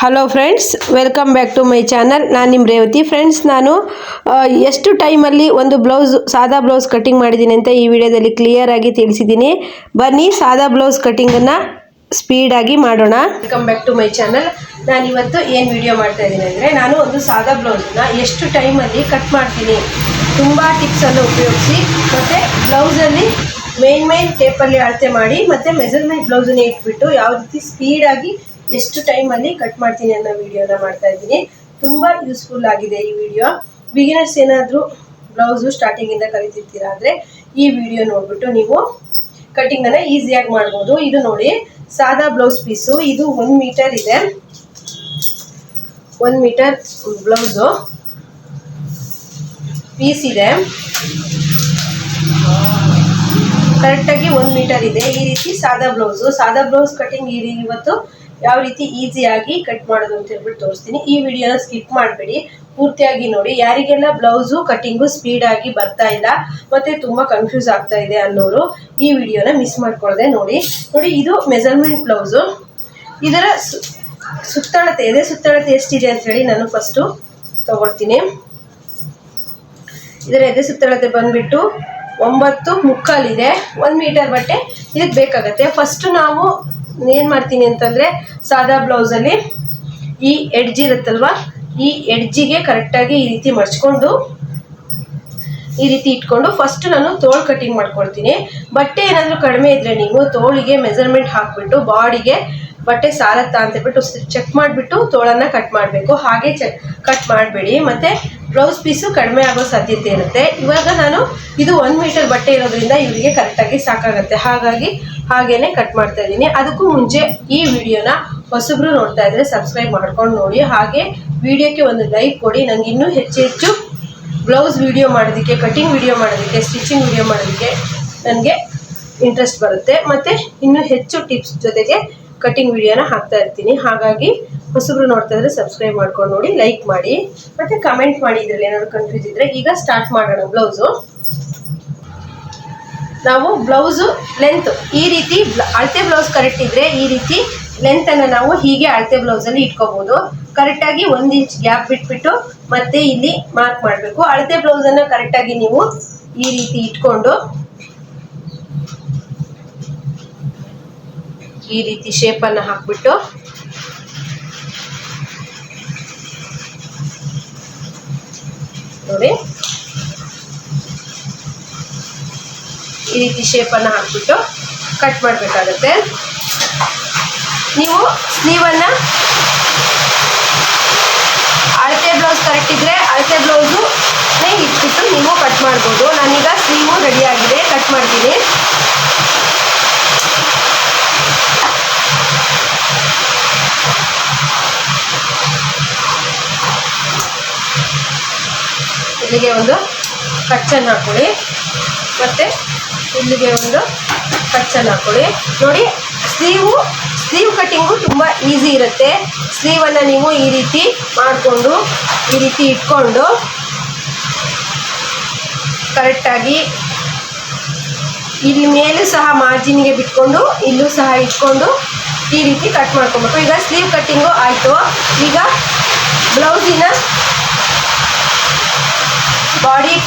Hello friends welcome back to my channel ನಾನು ನಿಮ್ಮ Revathi. Friends ನಾನು ಎಷ್ಟು ಟೈಮಲ್ಲಿ ಒಂದು ಬ್ಲೌಸ್ ಸಾದಾ ಬ್ಲೌಸ್ ಕಟ್ಟಿಂಗ್ ಮಾಡಿದ್ದೀನಿ ಅಂತ ಈ ವಿಡಿಯೋದಲ್ಲಿ ಕ್ಲಿಯರ್ ಆಗಿ ತಿಳಿಸಿದ್ದೀನಿ. ಬನ್ನಿ, ಸಾದಾ ಬ್ಲೌಸ್ ಕಟ್ಟಿಂಗನ್ನು ಸ್ಪೀಡಾಗಿ ಮಾಡೋಣ. Welcome back to my channel ನಾನು ಇವತ್ತು ಏನು ವಿಡಿಯೋ ಮಾಡ್ತಾ ಇದ್ದೀನಿ ಅಂದರೆ, ನಾನು ಒಂದು ಸಾದಾ ಬ್ಲೌಸನ್ನ ಎಷ್ಟು ಟೈಮಲ್ಲಿ ಕಟ್ ಮಾಡ್ತೀನಿ. ತುಂಬ ಟಿಪ್ಸನ್ನು ಉಪಯೋಗಿಸಿ, ಮತ್ತು ಬ್ಲೌಸಲ್ಲಿ ಮೇನ್ ಮೇನ್ ಟೇಪಲ್ಲಿ ಅಳತೆ ಮಾಡಿ, ಮತ್ತು ಮೆಜರ್ಮೆಂಟ್ ಬ್ಲೌಸನ್ನೇ ಇಟ್ಬಿಟ್ಟು, ಯಾವ ರೀತಿ ಸ್ಪೀಡಾಗಿ ಎಷ್ಟು ಟೈಮಲ್ಲಿ ಕಟ್ ಮಾಡ್ತೀನಿ ಅನ್ನೋ ವಿಡಿಯೋನ ಮಾಡ್ತಾ ಇದ್ದೀನಿ. ತುಂಬ ಯೂಸ್ಫುಲ್ ಆಗಿದೆ ಈ ವಿಡಿಯೋ ಬಿಗಿನರ್ಸ್ ಏನಾದರೂ ಬ್ಲೌಸು ಸ್ಟಾರ್ಟಿಂಗಿಂದ ಕಲಿತಿರ್ತೀರಾ ಅಂದರೆ ಈ ವಿಡಿಯೋ ನೋಡ್ಬಿಟ್ಟು ನೀವು ಕಟ್ಟಿಂಗನ್ನು ಈಸಿಯಾಗಿ ಮಾಡ್ಬೋದು. ಇದು ನೋಡಿ, ಸಾದಾ ಬ್ಲೌಸ್ ಪೀಸು ಇದು ಒಂದು ಮೀಟರ್ ಇದೆ. ಒಂದು ಮೀಟರ್ ಬ್ಲೌಸು ಪೀಸ್ ಇದೆ. ಕರೆಕ್ಟಾಗಿ ಒಂದು ಮೀಟರ್ ಇದೆ. ಈ ರೀತಿ ಸಾದಾ ಬ್ಲೌಸು ಸಾದಾ ಬ್ಲೌಸ್ ಕಟಿಂಗ್ ಈ ಇವತ್ತು ಯಾವ ರೀತಿ ಈಸಿಯಾಗಿ ಕಟ್ ಮಾಡೋದು ಅಂತ ಹೇಳ್ಬಿಟ್ಟು ತೋರಿಸ್ತೀನಿ. ಈ ವಿಡಿಯೋನ ಸ್ಕಿಪ್ ಮಾಡಬೇಡಿ. ಪೂರ್ತಿಯಾಗಿ ನೋಡಿ. ಯಾರಿಗೆಲ್ಲ ಬ್ಲೌಸು ಕಟಿಂಗು ಸ್ಪೀಡಾಗಿ ಬರ್ತಾ ಇಲ್ಲ ಮತ್ತೆ ತುಂಬ ಕನ್ಫ್ಯೂಸ್ ಆಗ್ತಾ ಇದೆ ಅನ್ನೋರು ಈ ವಿಡಿಯೋನ ಮಿಸ್ ಮಾಡ್ಕೊಳ್ಳದೆ ನೋಡಿ. ನೋಡಿ, ಇದು ಮೆಜರ್ಮೆಂಟ್ ಬ್ಲೌಸು ಇದರ ಸುತ್ತಳತೆ, ಎದೆ ಸುತ್ತಳತೆ ಎಷ್ಟಿದೆ ಅಂತ ಹೇಳಿ ನಾನು ಫಸ್ಟು ತಗೊಳ್ತೀನಿ. ಇದರ ಎದೆ ಸುತ್ತಳತೆ ಬಂದ್ಬಿಟ್ಟು ಒಂಬತ್ತು ಮುಕ್ಕಾಲಿದೆ. ಒಂದು ಮೀಟರ್ ಬಟ್ಟೆ ಇದಕ್ಕೆ ಬೇಕಾಗತ್ತೆ. ಫಸ್ಟ್ ನಾವು ಏನು ಮಾಡ್ತೀನಿ ಅಂತಂದರೆ ಸಾದಾ ಬ್ಲೌಸಲ್ಲಿ ಈ ಎಡ್ಜ್ ಇರುತ್ತಲ್ವ, ಈ ಎಡ್ಜಿಗೆ ಕರೆಕ್ಟಾಗಿ ಈ ರೀತಿ ಮಡ್ಚ್ಕೊಂಡು ಈ ರೀತಿ ಇಟ್ಕೊಂಡು ಫಸ್ಟ್ ನಾನು ತೋಳು ಕಟಿಂಗ್ ಮಾಡ್ಕೊಳ್ತೀನಿ. ಬಟ್ಟೆ ಏನಾದರೂ ಕಡಿಮೆ ಇದ್ದರೆ ನೀವು ತೋಳಿಗೆ ಮೆಜರ್ಮೆಂಟ್ ಹಾಕ್ಬಿಟ್ಟು, ಬಾಡಿಗೆ ಬಟ್ಟೆ ಸಾರತ್ತಾ ಅಂತ ಹೇಳ್ಬಿಟ್ಟು ಚೆಕ್ ಮಾಡಿಬಿಟ್ಟು ತೋಳನ್ನು ಕಟ್ ಮಾಡಬೇಕು. ಹಾಗೆ ಚೆಕ್ ಕಟ್ ಮಾಡಬೇಡಿ. ಮತ್ತು ಬ್ಲೌಸ್ ಪೀಸು ಕಡಿಮೆ ಆಗೋ ಸಾಧ್ಯತೆ ಇರುತ್ತೆ. ಇವಾಗ ನಾನು ಇದು ಒಂದು ಮೀಟರ್ ಬಟ್ಟೆ ಇರೋದ್ರಿಂದ ಇವರಿಗೆ ಕರೆಕ್ಟಾಗಿ ಸಾಕಾಗುತ್ತೆ. ಹಾಗಾಗಿ ಹಾಗೇನೆ ಕಟ್ ಮಾಡ್ತಾ ಇದ್ದೀನಿ. ಅದಕ್ಕೂ ಮುಂಚೆ ಈ ವಿಡಿಯೋನ ಹೊಸಬ್ರು ನೋಡ್ತಾ ಇದ್ರೆ ಸಬ್ಸ್ಕ್ರೈಬ್ ಮಾಡ್ಕೊಂಡು ನೋಡಿ. ಹಾಗೆ ವಿಡಿಯೋಕ್ಕೆ ಒಂದು ಲೈಕ್ ಕೊಡಿ. ನಂಗೆ ಇನ್ನೂ ಹೆಚ್ಚು ಹೆಚ್ಚು ಬ್ಲೌಸ್ ವಿಡಿಯೋ ಮಾಡೋದಕ್ಕೆ ಕಟಿಂಗ್ ವಿಡಿಯೋ ಮಾಡೋದಕ್ಕೆ ಸ್ಟಿಚಿಂಗ್ ವಿಡಿಯೋ ಮಾಡೋದಕ್ಕೆ ನನಗೆ ಇಂಟ್ರೆಸ್ಟ್ ಬರುತ್ತೆ. ಮತ್ತು ಇನ್ನೂ ಹೆಚ್ಚು ಟಿಪ್ಸ್ ಜೊತೆಗೆ ಕಟಿಂಗ್ ವಿಡಿಯೋನ ಹಾಕ್ತಾ ಇರ್ತೀನಿ. ಹಾಗಾಗಿ ಹೊಸಬ್ರು ನೋಡ್ತಾ ಇದ್ರೆ ಸಬ್ಸ್ಕ್ರೈಬ್ ಮಾಡ್ಕೊಂಡು ನೋಡಿ ಲೈಕ್ ಮಾಡಿ, ಮತ್ತೆ ಕಮೆಂಟ್ ಮಾಡಿ ಇದ್ರಲ್ಲಿ ಏನಾದ್ರು ಕನ್ಫ್ಯೂಸ್ ಇದ್ರೆ ಈಗ ಸ್ಟಾರ್ಟ್ ಮಾಡೋಣ ಬ್ಲೌಸು ನಾವು ಬ್ಲೌಸು ಲೆಂತ್ ಈ ರೀತಿ ಅಳತೆ ಬ್ಲೌಸ್ ಕರೆಕ್ಟ್ ಇದ್ರೆ ಈ ರೀತಿ ಲೆಂತನ್ನು ನಾವು ಹೀಗೆ ಅಳತೆ ಬ್ಲೌಸಲ್ಲಿ ಇಟ್ಕೋಬೋದು. ಕರೆಕ್ಟಾಗಿ ಒಂದು ಇಂಚ್ ಗ್ಯಾಪ್ ಬಿಟ್ಬಿಟ್ಟು ಮತ್ತೆ ಇಲ್ಲಿ ಮಾರ್ಕ್ ಮಾಡಬೇಕು. ಅಳತೆ ಬ್ಲೌಸನ್ನು ಕರೆಕ್ಟಾಗಿ ನೀವು ಈ ರೀತಿ ಇಟ್ಕೊಂಡು ಈ ರೀತಿ ಶೇಪನ್ನು ಹಾಕ್ಬಿಟ್ಟು ನೋಡಿ. ಈ ರೀತಿ ಶೇಪನ್ನು ಹಾಕ್ಬಿಟ್ಟು ಕಟ್ ಮಾಡಬೇಕಾಗತ್ತೆ. ನೀವು ಸ್ಲೀವನ್ನು ಅಳತೆ ಬ್ಲೌಸ್ ಕರೆಕ್ಟ್ ಇದ್ರೆ ಅಳತೆ ಬ್ಲೌಸು ಇಟ್ಬಿಟ್ಟು ನೀವು ಕಟ್ ಮಾಡ್ಬೋದು. ನಾನೀಗ ಸ್ಲೀವು ರೆಡಿ ಆಗಿದೆ ಕಟ್ ಮಾಡ್ತೀನಿ. ಇಲ್ಲಿಗೆ ಒಂದು ಕಚ್ಚನ್ನು ಹಾಕೊಳ್ಳಿ. ಮತ್ತು ಇಲ್ಲಿಗೆ ಒಂದು ಕಚ್ಚನ್ನು ಹಾಕೊಳ್ಳಿ. ನೋಡಿ, ಸ್ಲೀವು, ಸ್ಲೀವ್ ಕಟ್ಟಿಂಗು ತುಂಬ ಈಸಿ ಇರುತ್ತೆ. ಸ್ಲೀವನ್ನು ನೀವು ಈ ರೀತಿ ಮಾಡಿಕೊಂಡು, ಈ ರೀತಿ ಇಟ್ಕೊಂಡು ಕರೆಕ್ಟಾಗಿ ಇಲ್ಲಿ ಮೇಲೂ ಸಹ ಮಾರ್ಜಿನ್ಗೆ ಬಿಟ್ಕೊಂಡು, ಇಲ್ಲೂ ಸಹ ಇಟ್ಕೊಂಡು ಈ ರೀತಿ ಕಟ್ ಮಾಡ್ಕೊಬೇಕು. ಈಗ ಸ್ಲೀವ್ ಕಟ್ಟಿಂಗು ಆಯಿತು. ಈಗ ಬ್ಲೌಸಿನ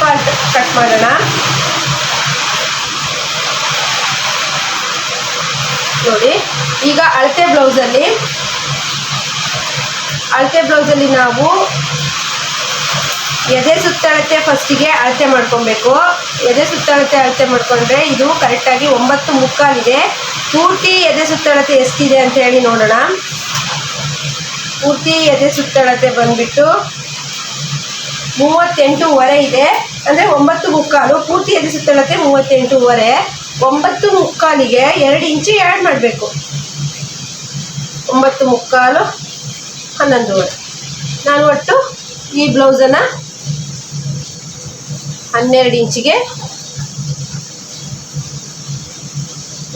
ಪಾರ್ಟ್ ಕಟ್ ಮಾಡೋಣ. ನೋಡಿ, ಈಗ ಅಳತೆ ಬ್ಲೌಸಲ್ಲಿ ಅಳತೆ ಬ್ಲೌಸಲ್ಲಿ ನಾವು ಎದೆ ಸುತ್ತಳತೆ ಫಸ್ಟಿಗೆ ಅಳತೆ ಮಾಡ್ಕೊಬೇಕು. ಎದೆ ಸುತ್ತಳತೆ ಅಳತೆ ಮಾಡ್ಕೊಂಡ್ರೆ ಇದು ಕರೆಕ್ಟಾಗಿ ಒಂಬತ್ತು ಮುಕ್ಕಾಲಿದೆ ಪೂರ್ತಿ ಎದೆ ಸುತ್ತಳತೆ ಎಷ್ಟಿದೆ ಅಂತ ಹೇಳಿ ನೋಡೋಣ. ಪೂರ್ತಿ ಎದೆ ಸುತ್ತಳತೆ ಬಂದ್ಬಿಟ್ಟು ಮೂವತ್ತೆಂಟೂವರೆ ಇದೆ. ಅಂದರೆ ಒಂಬತ್ತು ಮುಕ್ಕಾಲು, ಪೂರ್ತಿ ಎದೆ ಸುತ್ತಳತೆ ಮೂವತ್ತೆಂಟೂವರೆ. ಒಂಬತ್ತು ಮುಕ್ಕಾಲಿಗೆ ಎರಡು ಇಂಚು ಆ್ಯಡ್ ಮಾಡಬೇಕು. ಒಂಬತ್ತು ಮುಕ್ಕಾಲು, ಹನ್ನೊಂದುವರೆ. ನಾನು ಒಟ್ಟು ಈ ಬ್ಲೌಸನ್ನು ಹನ್ನೆರಡು ಇಂಚಿಗೆ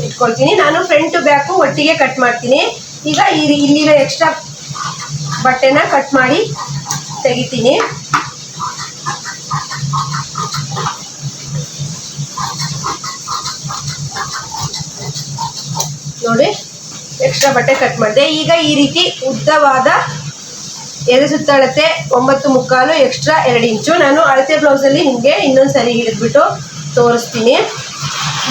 ಇಟ್ಕೊಳ್ತೀನಿ. ನಾನು ಫ್ರಂಟು ಬ್ಯಾಕು ಒಟ್ಟಿಗೆ ಕಟ್ ಮಾಡ್ತೀನಿ. ಈಗ ಇಲ್ಲಿರೋ ಎಕ್ಸ್ಟ್ರಾ ಬಟ್ಟೆನ ಕಟ್ ಮಾಡಿ ತೆಗಿತೀನಿ ನೋಡಿ ಎಕ್ಸ್ಟ್ರಾ ಬಟ್ಟೆ ಕಟ್ ಮಾಡಿದೆ. ಈಗ ಈ ರೀತಿ ಉದ್ದವಾದ ಎದೆ ಸುತ್ತಳತೆ ಒಂಬತ್ತು ಮುಕ್ಕಾಲು ಎಕ್ಸ್ಟ್ರಾ ಎರಡು ಇಂಚು. ನಾನು ಅಳತೆ ಬ್ಲೌಸಲ್ಲಿ ನಿಮಗೆ ಇನ್ನೊಂದು ಸರಿ ಹಿಡಿದ್ಬಿಟ್ಟು ತೋರಿಸ್ತೀನಿ.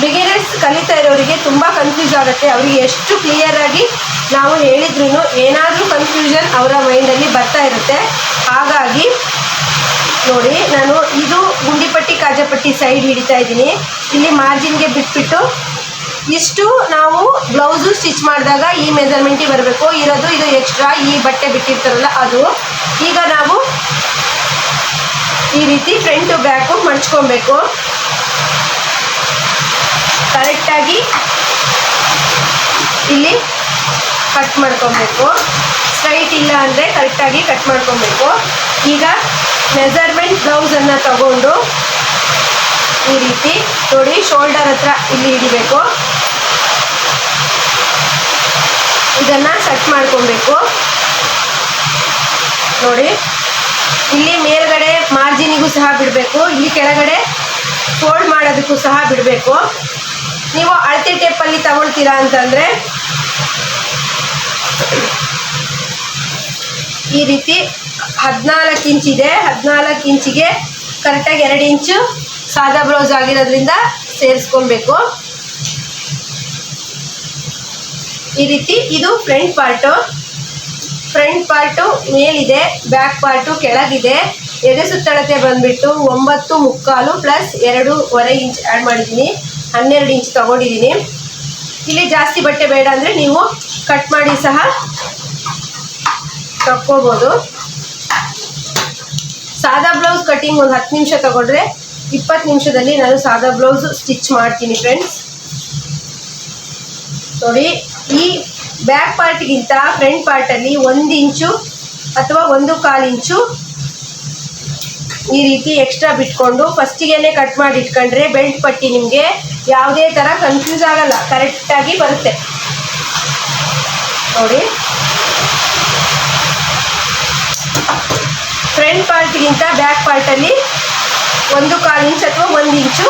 ಬಿಗಿನರ್ಸ್ ಕಲಿತಾ ಇರೋರಿಗೆ ತುಂಬ ಕನ್ಫ್ಯೂಸ್ ಆಗುತ್ತೆ. ಅವರಿಗೆ ಎಷ್ಟು ಕ್ಲಿಯರ್ ಆಗಿ ನಾವು ಹೇಳಿದ್ರು ಏನಾದರೂ ಕನ್ಫ್ಯೂಷನ್ ಅವರ ಮೈಂಡಲ್ಲಿ ಬರ್ತಾ ಇರುತ್ತೆ. ಹಾಗಾಗಿ ನೋಡಿ, ನಾನು ಇದು ಗುಂಡಿಪಟ್ಟಿ, ಕಾಜಪಟ್ಟಿ ಸೈಡ್ ಹಿಡಿತಾ ಇದ್ದೀನಿ. ಇಲ್ಲಿ ಮಾರ್ಜಿನ್ಗೆ ಬಿಟ್ಬಿಟ್ಟು ಇಷ್ಟು ನಾವು ಬ್ಲೌಸು ಸ್ಟಿಚ್ ಮಾಡಿದಾಗ ಈ ಮೆಜರ್ಮೆಂಟಿಗೆ ಬರಬೇಕು? ಇರೋದು ಇದು ಎಕ್ಸ್ಟ್ರಾ ಈ ಬಟ್ಟೆ ಬಿಟ್ಟಿರ್ತಾರಲ್ಲ ಅದು. ಈಗ ನಾವು ಈ ರೀತಿ ಫ್ರಂಟು ಬ್ಯಾಕು ಮಡ್ಚ್ಕೊಬೇಕು. ಕರೆಕ್ಟಾಗಿ ಇಲ್ಲಿ ಕಟ್ ಮಾಡ್ಕೊಬೇಕು. ಸ್ಟ್ರೈಟ್ ಇಲ್ಲ ಅಂದರೆ ಕರೆಕ್ಟಾಗಿ ಕಟ್ ಮಾಡ್ಕೊಬೇಕು. ಈಗ ಮೆಜರ್ಮೆಂಟ್ ಬ್ಲೌಸನ್ನು ತಗೊಂಡು ಈ ರೀತಿ ನೋಡಿ ಶೋಲ್ಡರ್ ಹತ್ರ ಇಲ್ಲಿ ಹಿಡಿಬೇಕು. ಇದನ್ನು ಕಟ್ ಮಾಡ್ಕೊಬೇಕು. ನೋಡಿ. ಇಲ್ಲಿ ಮೇಲ್ಗಡೆ ಮಾರ್ಜಿನಿಗೂ ಸಹ ಬಿಡಬೇಕು. ಇಲ್ಲಿ ಕೆಳಗಡೆ ಫೋಲ್ಡ್ ಮಾಡೋದಕ್ಕೂ ಸಹ ಬಿಡಬೇಕು. ನೀವು ಅಳತೆ ಟೇಪಲ್ಲಿ ತಗೊಳ್ತೀರಾ ಅಂತಂದರೆ ಈ ರೀತಿ ಹದಿನಾಲ್ಕು ಇಂಚ್ ಇದೆ. ಹದಿನಾಲ್ಕು ಇಂಚಿಗೆ ಕರೆಕ್ಟಾಗಿ ಎರಡು ಇಂಚು ಸಾದಾ ಬ್ಲೌಸ್ ಆಗಿರೋದ್ರಿಂದ ಸೇರಿಸ್ಕೊಬೇಕು ಈ ರೀತಿ ಇದು ಫ್ರಂಟ್ ಪಾರ್ಟು. ಫ್ರಂಟ್ ಪಾರ್ಟು ಮೇಲಿದೆ, ಬ್ಯಾಕ್ ಪಾರ್ಟು ಕೆಳಗಿದೆ. ಎದೆ ಸುತ್ತಳತೆ ಬಂದ್ಬಿಟ್ಟು ಒಂಬತ್ತು ಮುಕ್ಕಾಲು ಪ್ಲಸ್ ಎರಡೂವರೆ ಇಂಚ್ ಆ್ಯಡ್ ಮಾಡಿದ್ದೀನಿ. ಹನ್ನೆರಡು ಇಂಚ್ ತೊಗೊಂಡಿದ್ದೀನಿ. ಇಲ್ಲಿ ಜಾಸ್ತಿ ಬಟ್ಟೆ ಬೇಡ ಅಂದರೆ ನೀವು ಕಟ್ ಮಾಡಿ ಸಹ ತಕ್ಕೋಬೋದು. ಸಾದಾ ಬ್ಲೌಸ್ ಕಟಿಂಗ್ ಒಂದು ಹತ್ತು ನಿಮಿಷ ತಗೊಂಡ್ರೆ ಇಪ್ಪತ್ತು ನಿಮಿಷದಲ್ಲಿ ನಾನು ಸಾದಾ ಬ್ಲೌಸ್ ಸ್ಟಿಚ್ ಮಾಡ್ತೀನಿ ಫ್ರೆಂಡ್ಸ್ ನೋಡಿ. ಈ ಬ್ಯಾಕ್ ಪಾರ್ಟ್ಗಿಂತ ಫ್ರಂಟ್ ಪಾರ್ಟಲ್ಲಿ ಒಂದು ಇಂಚು ಅಥವಾ ಒಂದು ಕಾಲು ಇಂಚು ಈ ರೀತಿ ಎಕ್ಸ್ಟ್ರಾ ಬಿಟ್ಕೊಂಡು ಫಸ್ಟಿಗೆ ಕಟ್ ಮಾಡಿ ಇಟ್ಕೊಂಡ್ರೆ ಬೆಲ್ಟ್ ಪಟ್ಟಿ ನಿಮಗೆ ಯಾವುದೇ ಥರ ಕನ್ಫ್ಯೂಸ್ ಆಗಲ್ಲ ಕರೆಕ್ಟಾಗಿ ಬರುತ್ತೆ. ನೋಡಿ. ಫ್ರಂಟ್ ಪಾರ್ಟ್ಗಿಂತ ಬ್ಯಾಕ್ ಪಾರ್ಟಲ್ಲಿ ಒಂದು ಕಾಲು ಇಂಚ್ ಅಥವಾ ಒಂದು ಇಂಚು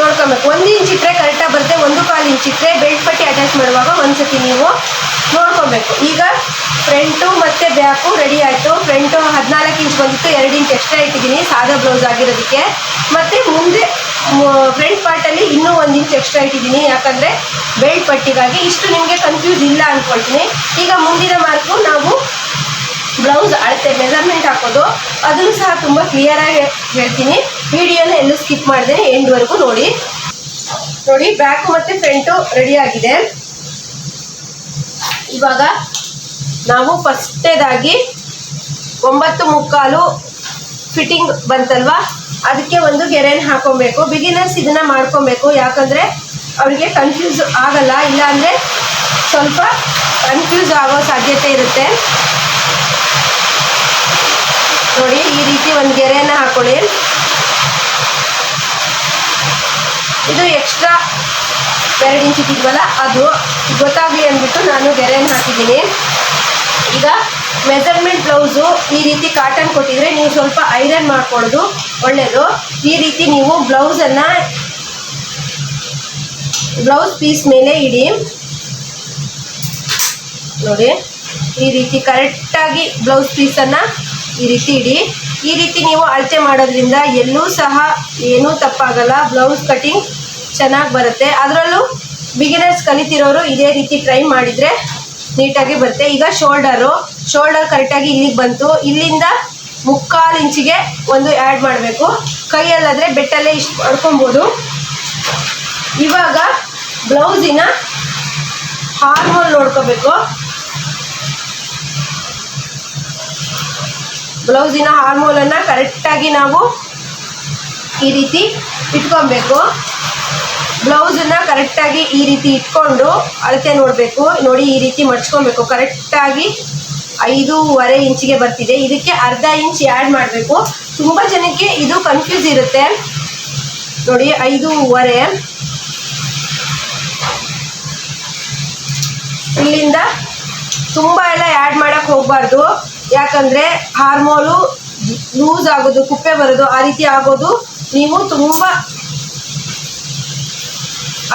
ನೋಡ್ಕೊಬೇಕು ಒಂದು ಇಂಚ್ ಇಟ್ಟರೆ ಕರೆಕ್ಟಾಗಿ ಬರುತ್ತೆ, ಒಂದು ಕಾಲು ಇಂಚ್ ಇಟ್ಟರೆ ಬೆಲ್ಟ್ ಪಟ್ಟಿ ಅಟ್ಯಾಚ್ ಮಾಡುವಾಗ ಒಂದ್ಸತಿ ನೀವು ನೋಡ್ಕೊಬೇಕು. ಈಗ ಫ್ರಂಟು ಮತ್ತು ಬ್ಯಾಕು ರೆಡಿ ಆಯಿತು. ಫ್ರಂಟು ಹದಿನಾಲ್ಕು ಇಂಚ್ ಬಂದಿತ್ತು, ಎರಡು ಇಂಚ್ ಎಕ್ಸ್ಟ್ರಾ ಇಟ್ಟಿದ್ದೀನಿ, ಸಾದಾ ಬ್ಲೌಸ್ ಆಗಿರೋದಕ್ಕೆ. ಮತ್ತು ಮುಂದೆ ಫ್ರಂಟ್ ಪಾರ್ಟಲ್ಲಿ ಇನ್ನೂ ಒಂದು ಇಂಚ್ ಎಕ್ಸ್ಟ್ರಾ ಇಟ್ಟಿದ್ದೀನಿ. ಯಾಕಂದರೆ ಬೆಲ್ಟ್ ಪಟ್ಟಿಗಾಗಿ ಇಷ್ಟು ನಿಮಗೆ ಕನ್ಫ್ಯೂಸ್ ಇಲ್ಲ ಅಂದ್ಕೊಳ್ತೀನಿ ಈಗ ಮುಂದಿನ ಮಾರ್ಕು ನಾವು ಬ್ಲೌಸ್ ಅಳತೆ ಮೆಜರ್ಮೆಂಟ್ ಹಾಕೋದು. ಅದನ್ನು ಸಹ ತುಂಬ ಕ್ಲಿಯರಾಗಿ ಹೇಳ್ತೀನಿ. ವಿಡಿಯೋನ ಎಲ್ಲೂ ಸ್ಕಿಪ್ ಮಾಡಿದೆ ಎಂಡ್ವರೆಗೂ ನೋಡಿ. ನೋಡಿ ಬ್ಯಾಕು ಮತ್ತು ಫ್ರಂಟು ರೆಡಿ ಆಗಿದೆ. ಇವಾಗ ನಾವು ಫಸ್ಟೇದಾಗಿ ಒಂಬತ್ತು ಮುಕ್ಕಾಲು ಫಿಟ್ಟಿಂಗ್ ಬಂತಲ್ವಾ? ಅದಕ್ಕೆ ಒಂದು ಗೆರೆನ ಹಾಕೊಬೇಕು. ಬಿಗಿನರ್ಸ್ ಇದನ್ನ ಮಾಡ್ಕೊಬೇಕು. ಯಾಕಂದರೆ ಅವರಿಗೆ ಕನ್ಫ್ಯೂಸ್ ಆಗಲ್ಲ. ಇಲ್ಲಾಂದರೆ ಸ್ವಲ್ಪ ಕನ್ಫ್ಯೂಸ್ ಆಗೋ ಸಾಧ್ಯತೆ ಇರುತ್ತೆ. ನೋಡಿ, ಈ ರೀತಿ ಒಂದು ಗೆರೆನ ಹಾಕೊಳ್ಳಿ. ಇದು ಎಕ್ಸ್ಟ್ರಾ ಎರಡು ಇಂಚ್ ಇಟ್ಟಿದ್ವಲ್ಲ, ಅದು ಗೊತ್ತಾಗಲಿ ಅಂದ್ಬಿಟ್ಟು ನಾನು ಗೆರೆಯನ್ನು ಹಾಕಿದ್ದೀನಿ. ಈಗ ಮೆಜರ್ಮೆಂಟ್ ಬ್ಲೌಸು ಈ ರೀತಿ ಕಾಟನ್ ಕೊಟ್ಟಿದ್ರೆ ನೀವು ಸ್ವಲ್ಪ ಐರನ್ ಮಾಡ್ಕೊಳ್ಳೋದು ಒಳ್ಳೆಯದು ಈ ರೀತಿ ನೀವು ಬ್ಲೌಸನ್ನು ಬ್ಲೌಸ್ ಪೀಸ್ ಮೇಲೆ ಇಡಿ. ನೋಡಿ, ಈ ರೀತಿ ಕರೆಕ್ಟಾಗಿ ಬ್ಲೌಸ್ ಪೀಸನ್ನು ಈ ರೀತಿ ಇಡಿ. ಈ ರೀತಿ ನೀವು ಅಳತೆ ಮಾಡೋದ್ರಿಂದ ಎಲ್ಲೂ ಸಹ ಏನೂ ತಪ್ಪಾಗಲ್ಲ. ಬ್ಲೌಸ್ ಕಟಿಂಗ್ ಚೆನ್ನಾಗಿ ಬರುತ್ತೆ. ಅದರಲ್ಲೂ ಬಿಗಿನರ್ಸ್ ಕಲಿತಿರೋರು ಇದೇ ರೀತಿ ಟ್ರೈ ಮಾಡಿದರೆ ನೀಟಾಗಿ ಬರುತ್ತೆ. ಈಗ ಶೋಲ್ಡರು ಶೋಲ್ಡರ್ ಕರೆಕ್ಟಾಗಿ ಇಲ್ಲಿಗೆ ಬಂತು. ಇಲ್ಲಿಂದ ಮುಕ್ಕಾಲು ಇಂಚಿಗೆ ಒಂದು ಆ್ಯಡ್ ಮಾಡಬೇಕು. ಕೈಯಲ್ಲಾದರೆ ಬೆಟ್ಟಲ್ಲೇ ಇಷ್ಟು ಮಾಡ್ಕೊಬೋದು ಇವಾಗ ಬ್ಲೌಸಿನ ಹಾರ್ಮೋಲ್ ನೋಡ್ಕೋಬೇಕು. ಬ್ಲೌಸಿನ ಹಾರ್ಮೋಲನ್ನು ಕರೆಕ್ಟಾಗಿ ನಾವು ಈ ರೀತಿ ಇಟ್ಕೊಬೇಕು. ಬ್ಲೌಸನ್ನ ಕರೆಕ್ಟಾಗಿ ಈ ರೀತಿ ಇಟ್ಕೊಂಡು ಅಳತೆ ನೋಡಬೇಕು. ನೋಡಿ ಈ ರೀತಿ ಮಡ್ಚ್ಕೊಬೇಕು ಕರೆಕ್ಟಾಗಿ ಐದೂವರೆ ಇಂಚಿಗೆ ಬರ್ತಿದೆ. ಇದಕ್ಕೆ ಅರ್ಧ ಇಂಚ್ ಆ್ಯಡ್ ಮಾಡಬೇಕು. ತುಂಬ ಜನಕ್ಕೆ ಇದು ಕನ್ಫ್ಯೂಸ್ ಇರುತ್ತೆ. ನೋಡಿ, ಐದೂವರೆ. ಇಲ್ಲಿಂದ ತುಂಬ ಎಲ್ಲ ಆ್ಯಡ್ ಮಾಡೋಕ್ಕೆ ಹೋಗಬಾರ್ದು. ಯಾಕಂದರೆ ಹಾರ್ಮೋಲು ಲೂಸ್ ಆಗೋದು, ಕುಪ್ಪೆ ಬರೋದು, ಆ ರೀತಿ ಆಗೋದು ನೀವು ತುಂಬ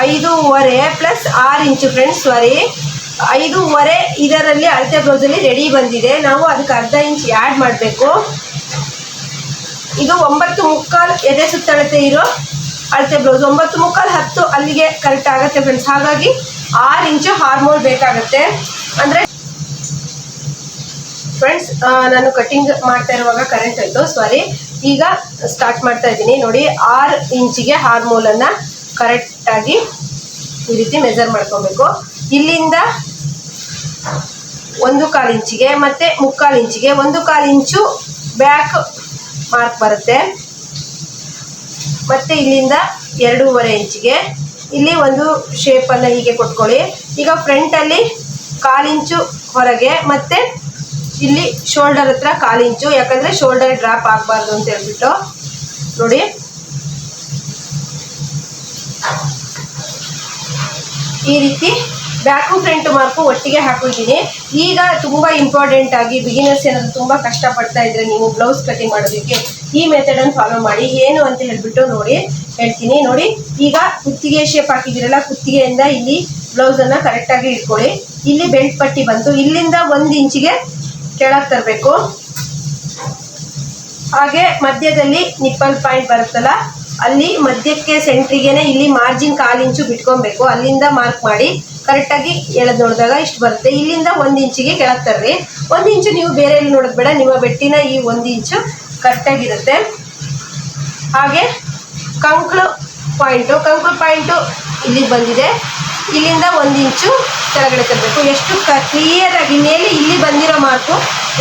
ಐದೂವರೆ ಪ್ಲಸ್ ಆರು ಇಂಚು ಫ್ರೆಂಡ್ಸ್ ಸಾರಿ ಐದೂವರೆ ಇದರಲ್ಲಿ ಅಳತೆ ಬ್ಲೌಸಲ್ಲಿ ರೆಡಿ ಬಂದಿದೆ. ನಾವು ಅದಕ್ಕೆ ಅರ್ಧ ಇಂಚ್ ಆ್ಯಡ್ ಮಾಡಬೇಕು. ಇದು ಒಂಬತ್ತು ಮುಕ್ಕಾಲು ಎದೆ ಸುತ್ತಳತೆ ಇರೋ ಅಳತೆ ಬ್ಲೌಸ್ ಒಂಬತ್ತು ಮುಕ್ಕಾಲು ಹತ್ತು ಅಲ್ಲಿಗೆ ಕರೆಕ್ಟ್ ಆಗುತ್ತೆ ಫ್ರೆಂಡ್ಸ್ ಹಾಗಾಗಿ ಆರು ಇಂಚು ಹಾರ್ಮೋಲ್ ಬೇಕಾಗುತ್ತೆ. ಅಂದರೆ ಫ್ರೆಂಡ್ಸ್ ನಾನು ಕಟ್ಟಿಂಗ್ ಮಾಡ್ತಾ ಇರುವಾಗ ಕರೆಂಟ್ ಆಯಿತು ಸಾರಿ ಈಗ ಸ್ಟಾರ್ಟ್ ಮಾಡ್ತಾ ಇದ್ದೀನಿ. ನೋಡಿ, ಆರು ಇಂಚಿಗೆ ಹಾರ್ಮೋಲನ್ನು ಕರೆಕ್ಟಾಗಿ ಈ ರೀತಿ ಮೆಜರ್ ಮಾಡ್ಕೊಬೇಕು. ಇಲ್ಲಿಂದ ಒಂದು ಕಾಲು ಇಂಚಿಗೆ ಮತ್ತು ಮುಕ್ಕಾಲು ಇಂಚಿಗೆ ಒಂದು ಕಾಲು ಇಂಚು ಬ್ಯಾಕ್ ಮಾರ್ಕ್ ಬರುತ್ತೆ. ಮತ್ತು ಇಲ್ಲಿಂದ ಎರಡೂವರೆ ಇಂಚಿಗೆ. ಇಲ್ಲಿ ಒಂದು ಶೇಪನ್ನು ಹೀಗೆ ಕೊಟ್ಕೊಳ್ಳಿ. ಈಗ ಫ್ರಂಟಲ್ಲಿ ಕಾಲಿಂಚು ಹೊರಗೆ ಮತ್ತು ಇಲ್ಲಿ ಶೋಲ್ಡರ್ ಹತ್ರ ಕಾಲಿಂಚು ಯಾಕಂದರೆ ಶೋಲ್ಡರ್ ಡ್ರಾಪ್ ಆಗಬಾರ್ದು ಅಂತ ಹೇಳ್ಬಿಟ್ಟು. ನೋಡಿ. ಈ ರೀತಿ ಬ್ಯಾಕು ಫ್ರಂಟ್ ಮಾರ್ಕು ಒಟ್ಟಿಗೆ ಹಾಕೊಂಡಿದ್ದೀನಿ ಈಗ ತುಂಬ ಇಂಪಾರ್ಟೆಂಟ್ ಆಗಿ ಬಿಗಿನರ್ಸ್ ಏನಾದರೂ ತುಂಬ ಕಷ್ಟಪಡ್ತಾ ಇದ್ರೆ ನೀವು ಬ್ಲೌಸ್ ಕಟಿಂಗ್ ಮಾಡೋದಕ್ಕೆ ಈ ಮೆಥಡನ್ನು ಫಾಲೋ ಮಾಡಿ. ಏನು ಅಂತ ಹೇಳ್ಬಿಟ್ಟು ನೋಡಿ, ಹೇಳ್ತೀನಿ. ನೋಡಿ, ಈಗ ಕುತ್ತಿಗೆ ಶೇಪ್ ಹಾಕಿದಿರಲ್ಲ ಕುತ್ತಿಗೆಯಿಂದ ಇಲ್ಲಿ ಬ್ಲೌಸನ್ನು ಕರೆಕ್ಟಾಗಿ ಇಟ್ಕೊಳ್ಳಿ. ಇಲ್ಲಿ ಬೆಲ್ಟ್ ಪಟ್ಟಿ ಬಂತು. ಇಲ್ಲಿಂದ ಒಂದು ಇಂಚಿಗೆ ಕೆಳಗೆ ತರಬೇಕು. ಹಾಗೆ ಮಧ್ಯದಲ್ಲಿ ನಿಪ್ಪಲ್ ಪಾಯಿಂಟ್ ಬರುತ್ತಲ್ಲ ಅಲ್ಲಿ ಮಧ್ಯಕ್ಕೆ ಸೆಂಟ್ರಿಗೆನೆ ಇಲ್ಲಿ ಮಾರ್ಜಿನ್ ಕಾಲು ಇಂಚು ಬಿಟ್ಕೊಬೇಕು. ಅಲ್ಲಿಂದ ಮಾರ್ಕ್ ಮಾಡಿ ಕರೆಕ್ಟಾಗಿ ಎಳೆದು ನೋಡಿದಾಗ ಇಷ್ಟು ಬರುತ್ತೆ. ಇಲ್ಲಿಂದ ಒಂದು ಇಂಚಿಗೆ ಕೆಳಗೆ ತರ್ರಿ ಒಂದು ಇಂಚು ನೀವು ಬೇರೆ ಎಲ್ಲಿ ನೋಡೋದು ಬೇಡ. ನಿಮ್ಮ ಬೆಟ್ಟಿನ ಈ ಒಂದು ಇಂಚು ಕರೆಕ್ಟಾಗಿರುತ್ತೆ ಹಾಗೆ ಕಂಕ್ಳು ಪಾಯಿಂಟು ಕಂಕ್ಳು ಪಾಯಿಂಟು ಇಲ್ಲಿಗೆ ಬಂದಿದೆ. ಇಲ್ಲಿಂದ ಒಂದು ಇಂಚು ಕೆಳಗಡೆ ತರಬೇಕು. ಎಷ್ಟು ಕ ಕ್ಲಿಯರಾಗಿ ಮೇಲೆ ಇಲ್ಲಿ ಬಂದಿರೋ ಮಾರ್ಕು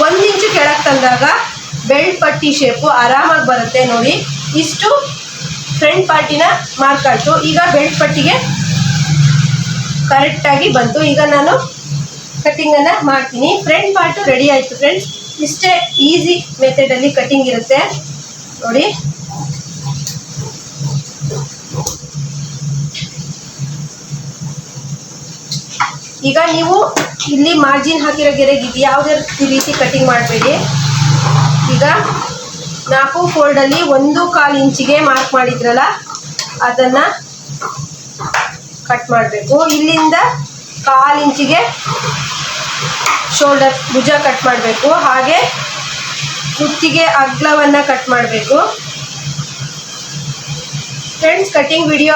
ಒಂದು ಇಂಚು ಕೆಳಗೆ ತಂದಾಗ ಬೆಲ್ಟ್ ಪಟ್ಟಿ ಶೇಪು ಆರಾಮಾಗಿ ಬರುತ್ತೆ ನೋಡಿ. ಇಷ್ಟು ಫ್ರಂಟ್ ಪಾರ್ಟಿನ ಮಾರ್ಕ್ ಆಯಿತು. ಈಗ ಬೆಲ್ಟ್ ಪಟ್ಟಿಗೆ ಕರೆಕ್ಟಾಗಿ ಬಂತು. ಈಗ ನಾನು ಕಟ್ಟಿಂಗನ್ನು ಮಾಡ್ತೀನಿ. ಫ್ರಂಟ್ ಪಾರ್ಟು ರೆಡಿ ಆಯಿತು ಫ್ರೆಂಡ್ಸ್ ಇಷ್ಟೇ ಈಸಿ ಮೆಥಡಲ್ಲಿ ಕಟಿಂಗ್ ಇರುತ್ತೆ. ನೋಡಿ. ಈಗ ನೀವು ಇಲ್ಲಿ ಮಾರ್ಜಿನ್ ಹಾಕಿರೋ ಗೆರೆಗೆ ಯಾವುದೇ ರೀತಿ ಕಟಿಂಗ್ ಮಾಡಬೇಡಿ. ಈಗ ನಾಲ್ಕು ಫೋಲ್ಡಲ್ಲಿ ಒಂದು ಕಾಲು ಇಂಚಿಗೆ ಮಾರ್ಕ್ ಮಾಡಿದ್ರಲ್ಲ, ಅದನ್ನು ಕಟ್ ಮಾಡಬೇಕು. ಇಲ್ಲಿಂದ ಕಾಲು ಇಂಚಿಗೆ ಶೋಲ್ಡರ್ ಭುಜ ಕಟ್ ಮಾಡಬೇಕು. ಹಾಗೆ ಕುತ್ತಿಗೆ ಅಗ್ಲವನ್ನು ಕಟ್ ಮಾಡಬೇಕು. ಫ್ರೆಂಡ್ಸ್ ಕಟಿಂಗ್ ವಿಡಿಯೋ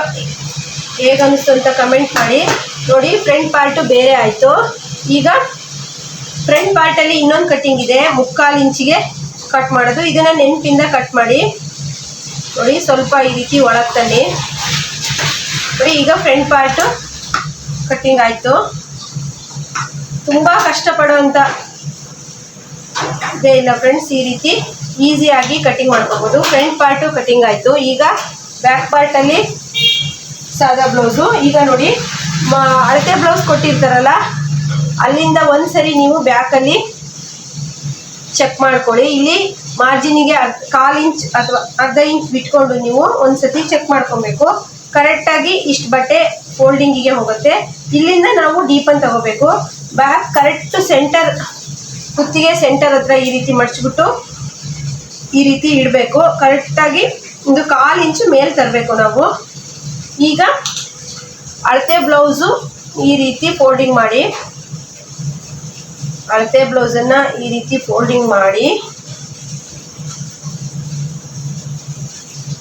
ಹೇಗನ್ನಿಸ್ತು ಅಂತ ಕಮೆಂಟ್ ಮಾಡಿ. ನೋಡಿ ಫ್ರಂಟ್ ಪಾರ್ಟು ಬೇರೆ ಆಯಿತು. ಈಗ ಫ್ರಂಟ್ ಪಾರ್ಟಲ್ಲಿ ಇನ್ನೊಂದು ಕಟ್ಟಿಂಗ್ ಇದೆ. ಮುಕ್ಕಾಲು ಇಂಚಿಗೆ ಕಟ್ ಮಾಡೋದು. ಇದನ್ನು ನೆನಪಿಂದ ಕಟ್ ಮಾಡಿ. ನೋಡಿ, ಸ್ವಲ್ಪ ಈ ರೀತಿ ಒಳಗೆ ತನ್ನಿ ನೋಡಿ, ಈಗ ಫ್ರಂಟ್ ಪಾರ್ಟು ಕಟ್ಟಿಂಗ್ ಆಯಿತು. ತುಂಬ ಕಷ್ಟಪಡುವಂಥ ಇದೇ ಇಲ್ಲ ಫ್ರೆಂಡ್ಸ್ ಈ ರೀತಿ ಈಸಿಯಾಗಿ ಕಟಿಂಗ್ ಮಾಡ್ಕೋಬೋದು. ಫ್ರಂಟ್ ಪಾರ್ಟು ಕಟಿಂಗ್ ಆಯಿತು. ಈಗ ಬ್ಯಾಕ್ ಪಾರ್ಟಲ್ಲಿ ಸಾದಾ ಬ್ಲೌಸು ಈಗ ನೋಡಿ ಅಳತೆ ಬ್ಲೌಸ್ ಕೊಟ್ಟಿರ್ತಾರಲ್ಲ, ಅಲ್ಲಿಂದ ಒಂದು ಸರಿ ನೀವು ಬ್ಯಾಕಲ್ಲಿ ಚೆಕ್ ಮಾಡ್ಕೊಳ್ಳಿ. ಇಲ್ಲಿ ಮಾರ್ಜಿನಿಗೆ ಅರ್ಧ, ಕಾಲು ಇಂಚ್ ಅಥವಾ ಅರ್ಧ ಇಂಚ್ ಬಿಟ್ಕೊಂಡು ನೀವು ಒಂದ್ಸತಿ ಚೆಕ್ ಮಾಡ್ಕೊಬೇಕು. ಕರೆಕ್ಟಾಗಿ ಇಷ್ಟು ಬಟ್ಟೆ ಫೋಲ್ಡಿಂಗಿಗೆ ಹೋಗುತ್ತೆ. ಇಲ್ಲಿಂದ ನಾವು ಡೀಪನ್ ತಗೋಬೇಕು. ಬ್ಯಾಕ್ ಕರೆಕ್ಟ್ ಸೆಂಟರ್ ಕುತ್ತಿಗೆ ಸೆಂಟರ್ ಹತ್ರ ಈ ರೀತಿ ಮಡಚಿಬಿಟ್ಟು ಈ ರೀತಿ ಇಡಬೇಕು. ಕರೆಕ್ಟಾಗಿ ಒಂದು ಕಾಲು ಇಂಚು ಮೇಲೆ ತರಬೇಕು ನಾವು. ಈಗ ಅಳತೆ ಬ್ಲೌಸು ಈ ರೀತಿ ಫೋಲ್ಡಿಂಗ್ ಮಾಡಿ. ಅಳತೆ ಬ್ಲೌಸನ್ನು ಈ ರೀತಿ ಫೋಲ್ಡಿಂಗ್ ಮಾಡಿ.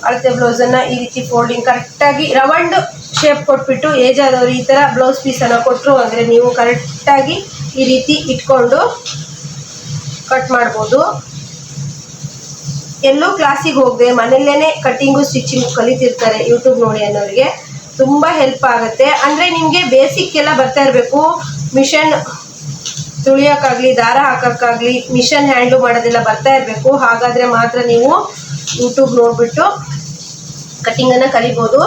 ಅಳತೆ ಬ್ಲೌಸನ್ನು ಈ ರೀತಿ ಫೋಲ್ಡಿಂಗ್ ಕರೆಕ್ಟಾಗಿ ರೌಂಡ್ ಶೇಪ್ ಕೊಟ್ಬಿಟ್ಟು ಏಜ್ ಆದವರು ಈ ಥರ ಬ್ಲೌಸ್ ಪೀಸನ್ನು ಕೊಟ್ಟರು ಅಂದರೆ ನೀವು ಕರೆಕ್ಟಾಗಿ ಈ ರೀತಿ ಇಟ್ಕೊಂಡು ಕಟ್ ಮಾಡ್ಬೋದು. ಎಲ್ಲೂ ಕ್ಲಾಸಿಗೆ ಹೋಗದೆ ಮನೆಯಲ್ಲೇ ಕಟ್ಟಿಂಗು ಸ್ಟಿಚಿಂಗು ಕಲಿತಿರ್ತಾರೆ ಯೂಟ್ಯೂಬ್ ನೋಡಿ ಅನ್ನೋರಿಗೆ. ತುಂಬ ಹೆಲ್ಪ್ ಆಗುತ್ತೆ. ಅಂದರೆ ನಿಮಗೆ ಬೇಸಿಕ್ ಎಲ್ಲ ಬರ್ತಾ ಇರಬೇಕು. ಮಿಷನ್ ತುಳಿಯೋಕ್ಕಾಗಲಿ, ದಾರ ಹಾಕೋಕ್ಕಾಗಲಿ ಮಿಷನ್ ಹ್ಯಾಂಡ್ಲು ಮಾಡೋದೆಲ್ಲ ಬರ್ತಾ ಇರಬೇಕು. ಹಾಗಾದರೆ ಮಾತ್ರ ನೀವು ಯೂಟ್ಯೂಬ್ ನೋಡಿಬಿಟ್ಟು ಕಟ್ಟಿಂಗನ್ನು ಕಲಿಬೋದು.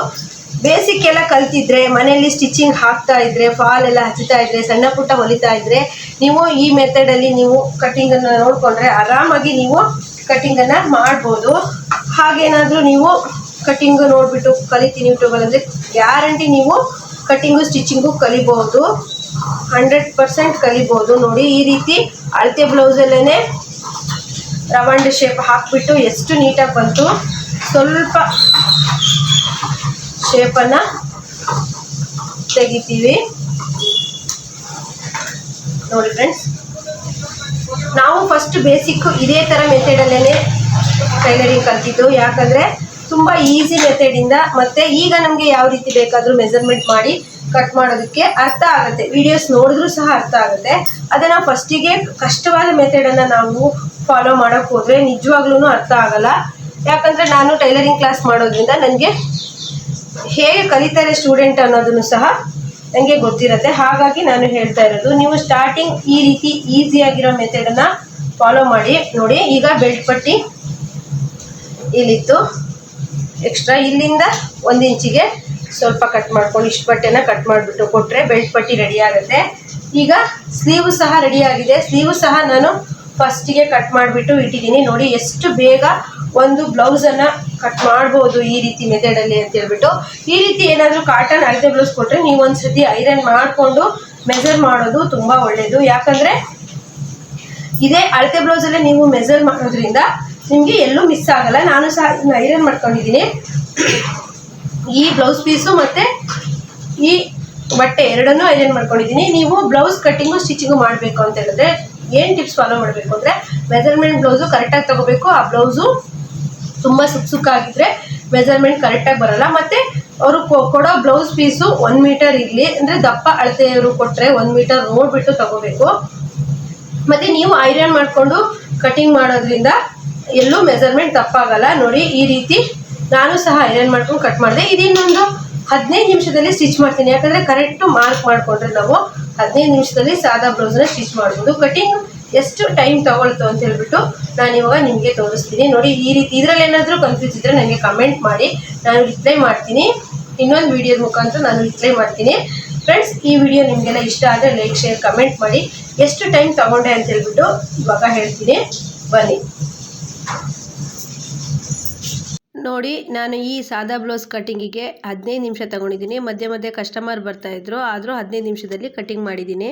ಬೇಸಿಕ್ ಎಲ್ಲ ಕಲ್ತಿದ್ರೆ, ಮನೆಯಲ್ಲಿ ಸ್ಟಿಚಿಂಗ್ ಹಾಕ್ತಾ ಇದ್ರೆ ಫಾಲ್ ಎಲ್ಲ ಹಚ್ಚುತ್ತಾ ಇದ್ರೆ, ಸಣ್ಣ ಪುಟ್ಟ ಹೊಲಿತಾ ಇದ್ರೆ, ನೀವು ಈ ಮೆಥಡಲ್ಲಿ ನೀವು ಕಟ್ಟಿಂಗನ್ನು ನೋಡಿಕೊಂಡ್ರೆ ಆರಾಮಾಗಿ ನೀವು ಕಟ್ಟಿಂಗನ್ನು ಮಾಡ್ಬೋದು. ಹಾಗೇನಾದರೂ ನೀವು ಕಟ್ಟಿಂಗು ನೋಡಿಬಿಟ್ಟು ಕಲಿತೀನಿ ಯೂಟ್ಯೂಬಲ್ಲಿ ಅಂದರೆ ಗ್ಯಾರಂಟಿ ನೀವು ಕಟ್ಟಿಂಗು ಸ್ಟಿಚಿಂಗು ಕಲಿಬೋದು. ಹಂಡ್ರೆಡ್ ಪರ್ಸೆಂಟ್ ಕಲಿಬೋದು. ನೋಡಿ, ಈ ರೀತಿ ಅಳತೆ ಬ್ಲೌಸಲ್ಲೇ ರವಂಡ್ ಶೇಪ್ ಹಾಕ್ಬಿಟ್ಟು ಎಷ್ಟು ನೀಟಾಗಿ ಬಂತು. ಸ್ವಲ್ಪ ಶೇಪನ್ನು ತೆಗಿತೀವಿ. ನೋಡಿ ಫ್ರೆಂಡ್ಸ್ ನಾವು ಫಸ್ಟ್ ಬೇಸಿಕ್ ಇದೇ ಥರ ಮೆಥಡಲ್ಲೇ ಟೈಲರಿಂಗ್ ಕಲ್ತಿದ್ದು. ಯಾಕಂದರೆ ತುಂಬ ಈಸಿ ಮೆಥಡಿಂದ ಮತ್ತೆ ಈಗ ನಮಗೆ ಯಾವ ರೀತಿ ಬೇಕಾದರೂ ಮೆಸರ್ಮೆಂಟ್ ಮಾಡಿ ಕಟ್ ಮಾಡೋದಕ್ಕೆ ಅರ್ಥ ಆಗುತ್ತೆ. ವಿಡಿಯೋಸ್ ನೋಡಿದ್ರೂ ಸಹ ಅರ್ಥ ಆಗುತ್ತೆ. ಅದನ್ನು ಫಸ್ಟಿಗೆ ಕಷ್ಟವಾದ ಮೆಥಡನ್ನು ನಾವು ಫಾಲೋ ಮಾಡೋಕ್ಕೆ ಹೋದರೆ ನಿಜವಾಗ್ಲೂ ಅರ್ಥ ಆಗಲ್ಲ. ಯಾಕಂದರೆ ನಾನು ಟೈಲರಿಂಗ್ ಕ್ಲಾಸ್ ಮಾಡೋದ್ರಿಂದ ನನಗೆ ಹೇಗೆ ಕಲಿತಾರೆ ಸ್ಟೂಡೆಂಟ್ ಅನ್ನೋದನ್ನು ಸಹ ನನಗೆ ಗೊತ್ತಿರತ್ತೆ. ಹಾಗಾಗಿ ನಾನು ಹೇಳ್ತಾ ಇರೋದು, ನೀವು ಸ್ಟಾರ್ಟಿಂಗ್ ಈ ರೀತಿ ಈಸಿಯಾಗಿರೋ ಮೆಥಡನ್ನು ಫಾಲೋ ಮಾಡಿ, ನೋಡಿ. ಈಗ ಬೆಲ್ಟ್ ಪಟ್ಟಿ ಇಲ್ಲಿತ್ತು. ಎಕ್ಸ್ಟ್ರಾ ಇಲ್ಲಿಂದ ಒಂದು ಇಂಚಿಗೆ ಸ್ವಲ್ಪ ಕಟ್ ಮಾಡ್ಕೊಂಡು ಇಷ್ಟು ಬಟ್ಟೆನ ಕಟ್ ಮಾಡಿಬಿಟ್ಟು ಕೊಟ್ಟರೆ ಬೆಲ್ಟ್ ಪಟ್ಟಿ ರೆಡಿ ಆಗುತ್ತೆ. ಈಗ ಸ್ಲೀವು ಸಹ ರೆಡಿ ಆಗಿದೆ. ಸ್ಲೀವು ಸಹ ನಾನು ಫಸ್ಟಿಗೆ ಕಟ್ ಮಾಡಿಬಿಟ್ಟು ಇಟ್ಟಿದ್ದೀನಿ. ನೋಡಿ ಎಷ್ಟು ಬೇಗ ಒಂದು ಬ್ಲೌಸನ್ನು ಕಟ್ ಮಾಡ್ಬೋದು ಈ ರೀತಿ ಮೆಥಡಲ್ಲಿ ಅಂತ ಹೇಳ್ಬಿಟ್ಟು. ಈ ರೀತಿ ಏನಾದರೂ ಕಾಟನ್ ಅಳತೆ ಬ್ಲೌಸ್ ಕೊಟ್ಟರೆ ನೀವು ಒಂದ್ಸತಿ ಐರನ್ ಮಾಡಿಕೊಂಡು ಮೆಸರ್ ಮಾಡೋದು ತುಂಬ ಒಳ್ಳೆಯದು ಯಾಕಂದರೆ ಇದೇ ಅಳತೆ ಬ್ಲೌಸಲ್ಲೇ ನೀವು ಮೆಸರ್ ಮಾಡೋದ್ರಿಂದ ನಿಮಗೆ ಎಲ್ಲೂ ಮಿಸ್ ಆಗಲ್ಲ. ನಾನು ಸಹ ಐರನ್ ಮಾಡ್ಕೊಂಡಿದ್ದೀನಿ. ಈ ಬ್ಲೌಸ್ ಪೀಸು ಮತ್ತು ಈ ಬಟ್ಟೆ ಎರಡನ್ನೂ ಐರನ್ ಮಾಡ್ಕೊಂಡಿದ್ದೀನಿ. ನೀವು ಬ್ಲೌಸ್ ಕಟ್ಟಿಂಗು ಸ್ಟಿಚಿಂಗು ಮಾಡಬೇಕು ಅಂತ ಹೇಳಿದ್ರೆ ಏನು ಟಿಪ್ಸ್ ಫಾಲೋ ಮಾಡಬೇಕು ಅಂದರೆ ಮೆಜರ್ಮೆಂಟ್ ಬ್ಲೌಸು ಕರೆಕ್ಟಾಗಿ ತಗೋಬೇಕು. ಆ ಬ್ಲೌಸು ತುಂಬ ಸುಕ್ ಸುಕ್ಕಾಗಿದ್ರೆ ಮೆಜರ್ಮೆಂಟ್ ಕರೆಕ್ಟಾಗಿ ಬರಲ್ಲ. ಮತ್ತು ಅವರು ಕೊಡೋ ಬ್ಲೌಸ್ ಪೀಸು ಒನ್ ಮೀಟರ್ ಇರಲಿ ಅಂದರೆ ದಪ್ಪ ಅಳತೆಯವರು ಕೊಟ್ಟರೆ ಒನ್ ಮೀಟರ್ ನೋಡಿಬಿಟ್ಟು ತಗೋಬೇಕು. ಮತ್ತು ನೀವು ಐರನ್ ಮಾಡಿಕೊಂಡು ಕಟಿಂಗ್ ಮಾಡೋದ್ರಿಂದ ಎಲ್ಲೂ ಮೆಸರ್ಮೆಂಟ್ ತಪ್ಪಾಗಲ್ಲ. ನೋಡಿ, ಈ ರೀತಿ ನಾನು ಸಹ ಐರನ್ ಮಾಡ್ಕೊಂಡು ಕಟ್ ಮಾಡಿದೆ. ಇದಿನ್ನೊಂದು ಹದಿನೈದು ನಿಮಿಷದಲ್ಲಿ ಸ್ಟಿಚ್ ಮಾಡ್ತೀನಿ. ಯಾಕಂದರೆ ಕರೆಕ್ಟು ಮಾರ್ಕ್ ಮಾಡಿಕೊಂಡ್ರೆ ನಾವು ಹದಿನೈದು ನಿಮಿಷದಲ್ಲಿ ಸಾದಾ ಬ್ಲೌಸ್ನ ಸ್ಟಿಚ್ ಮಾಡ್ಬೋದು. ಕಟಿಂಗ್ ಎಷ್ಟು ಟೈಮ್ ತಗೊಳ್ತು ಅಂತ ಹೇಳ್ಬಿಟ್ಟು ನಾನು ಇವಾಗ ನಿಮಗೆ ತೋರಿಸ್ತೀನಿ. ನೋಡಿ, ಈ ರೀತಿ ಇದರಲ್ಲಿ ಏನಾದರೂ ಕನ್ಫ್ಯೂಸ್ ಇದ್ದರೆ ನನಗೆ ಕಮೆಂಟ್ ಮಾಡಿ. ನಾನು ರಿಪ್ಲೈ ಮಾಡ್ತೀನಿ. ಇನ್ನೊಂದು ವಿಡಿಯೋದ ಮುಖಾಂತರ ನಾನು ರಿಪ್ಲೈ ಮಾಡ್ತೀನಿ. ಫ್ರೆಂಡ್ಸ್ ಈ ವಿಡಿಯೋ ನಿಮಗೆಲ್ಲ ಇಷ್ಟ ಆದರೆ ಲೈಕ್ ಶೇರ್ ಕಮೆಂಟ್ ಮಾಡಿ. ಎಷ್ಟು ಟೈಮ್ ತಗೊಂಡೆ ಅಂತ ಹೇಳ್ಬಿಟ್ಟು ಇವಾಗ ಹೇಳ್ತೀನಿ. ಬನ್ನಿ. ನೋಡಿ ನಾನು ಈ ಸಾದಾ ಬ್ಲೌಸ್ ಕಟ್ಟಿಂಗಿಗೆ ಹದಿನೈದು ನಿಮಿಷ ತಗೊಂಡಿದ್ದೀನಿ. ಮಧ್ಯೆ ಮಧ್ಯೆ ಕಸ್ಟಮರ್ ಬರ್ತಾಯಿದ್ರು ಆದರೂ ಹದಿನೈದು ನಿಮಿಷದಲ್ಲಿ ಕಟಿಂಗ್ ಮಾಡಿದ್ದೀನಿ.